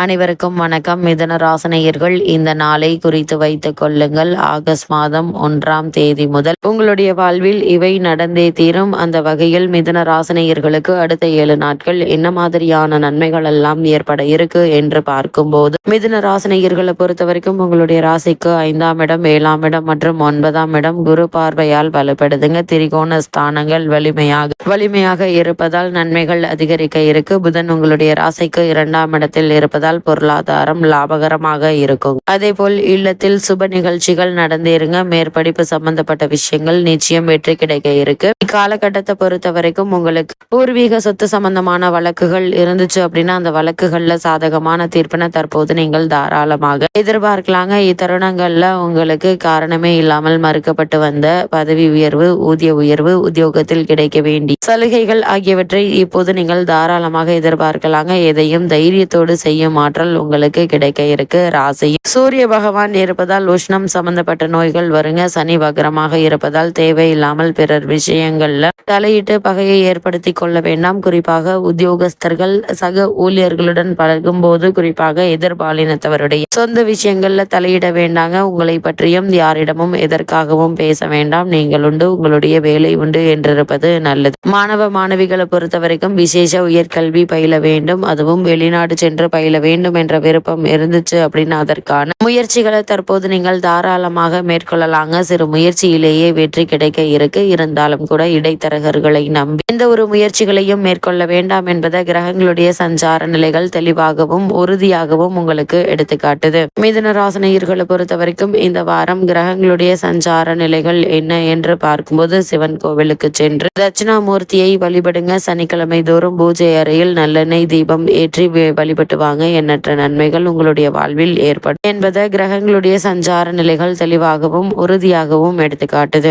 அனைவருக்கும் வணக்கம். மிதுன ராசனையர்கள் இந்த நாளை குறித்து வைத்துக் கொள்ளுங்கள். ஆகஸ்ட் மாதம் ஒன்றாம் தேதி முதல் உங்களுடைய வாழ்வில் இவை நடந்தே தீரும். அந்த வகையில் மிதுன ராசனையர்களுக்கு அடுத்த ஏழு நாட்கள் என்ன மாதிரியான நன்மைகள் எல்லாம் ஏற்பட இருக்கு என்று பார்க்கும்போது மிதுன ராசனையர்களை பொறுத்த வரைக்கும் உங்களுடைய ராசிக்கு ஐந்தாம் இடம் ஏழாம் இடம் மற்றும் ஒன்பதாம் இடம் குரு பார்வையால் வலுப்படுதுங்க. திரிகோண ஸ்தானங்கள் வலிமையாக வலிமையாக இருப்பதால் நன்மைகள் அதிகரிக்க இருக்கு. புதன் உங்களுடைய ராசிக்கு இரண்டாம் இடத்தில் இருப்பது இருப்பதால் பொருளாதாரம் லாபகரமாக இருக்கும். அதே போல் இல்லத்தில் சுப நிகழ்ச்சிகள் நடந்திருங்க மேற்படிப்பு சம்பந்தப்பட்ட விஷயங்கள் நிச்சயம் வெற்றி கிடைக்க இருக்கு. இக்காலகட்டத்தை பொறுத்த வரைக்கும் உங்களுக்கு பூர்வீக சொத்து சம்பந்தமான வழக்குகள் இருந்துச்சு அப்படின்னா அந்த வழக்குகள்ல சாதகமான தீர்ப்பினை தற்போது நீங்கள் தாராளமாக எதிர்பார்க்கலாங்க. இத்தருணங்கள்ல உங்களுக்கு காரணமே இல்லாமல் மறுக்கப்பட்டு வந்த பதவி உயர்வு ஊதிய உயர்வு உத்தியோகத்தில் கிடைக்க வேண்டி சலுகைகள் ஆகியவற்றை இப்போது நீங்கள் தாராளமாக எதிர்பார்க்கலாங்க. எதையும் தைரியத்தோடு செய்யும் ஆற்றல் உங்களுக்கு கிடைக்க இருக்கு ராசி சூரிய பகவான் இருப்பதால் உஷ்ணம் சம்பந்தப்பட்ட நோய்கள் வருங்க. சனி வக்ரமாக இருப்பதால் தேவையில்லாமல் பிறர் விஷயங்கள்ல தலையிட்டு பகையை ஏற்படுத்தி கொள்ள வேண்டாம். குறிப்பாக உத்தியோகஸ்தர்கள் சக ஊழியர்களுடன் பழகும் போது குறிப்பாக எதிர்பாலினத்தவருடைய சொந்த விஷயங்கள்ல தலையிட வேண்டாங்க. உங்களை பற்றியும் யாரிடமும் எதற்காகவும் பேச வேண்டாம். நீங்கள் உண்டு உங்களுடைய வேலை உண்டு என்றிருப்பது நல்லது. மாணவ மாணவிகளை பொறுத்த வரைக்கும் விசேஷ உயர்கல்வி பயில வேண்டும். அதுவும் வெளிநாடு சென்று பயில வேண்டும் என்ற விருப்பம் இருந்துச்சு அப்படின்னு அதற்கான முயற்சிகளை தற்போது நீங்கள் தாராளமாக மேற்கொள்ளலாங்க. சிறு முயற்சியிலேயே வெற்றி கிடைக்க இருக்கு. இருந்தாலும் கூட இடைத்தரகர்களை நம்பி எந்த ஒரு முயற்சிகளையும் மேற்கொள்ள வேண்டாம் என்பதை கிரகங்களுடைய சஞ்சார நிலைகள் தெளிவாகவும் உறுதியாகவும் உங்களுக்கு எடுத்துக்காட்டுது. மிதுன ராசனையர்களை பொறுத்த வரைக்கும் இந்த வாரம் கிரகங்களுடைய சஞ்சார நிலைகள் என்ன என்று பார்க்கும்போது சிவன் கோவிலுக்கு சென்று தட்சிணாமூர்த்தியை வழிபடுங்க. சனிக்கிழமை தோறும் பூஜை அறையில் நல்லெண்ணெய் தீபம் ஏற்றி வழிபட்டுவாங்க வழிபட்டு வாங்க. எண்ணற்ற நன்மைகள் உங்களுடைய வாழ்வில் ஏற்படும் என்பதை கிரகங்களுடைய சஞ்சார நிலைகள் தெளிவாகவும் உறுதியாகவும் எடுத்துக்காட்டுது.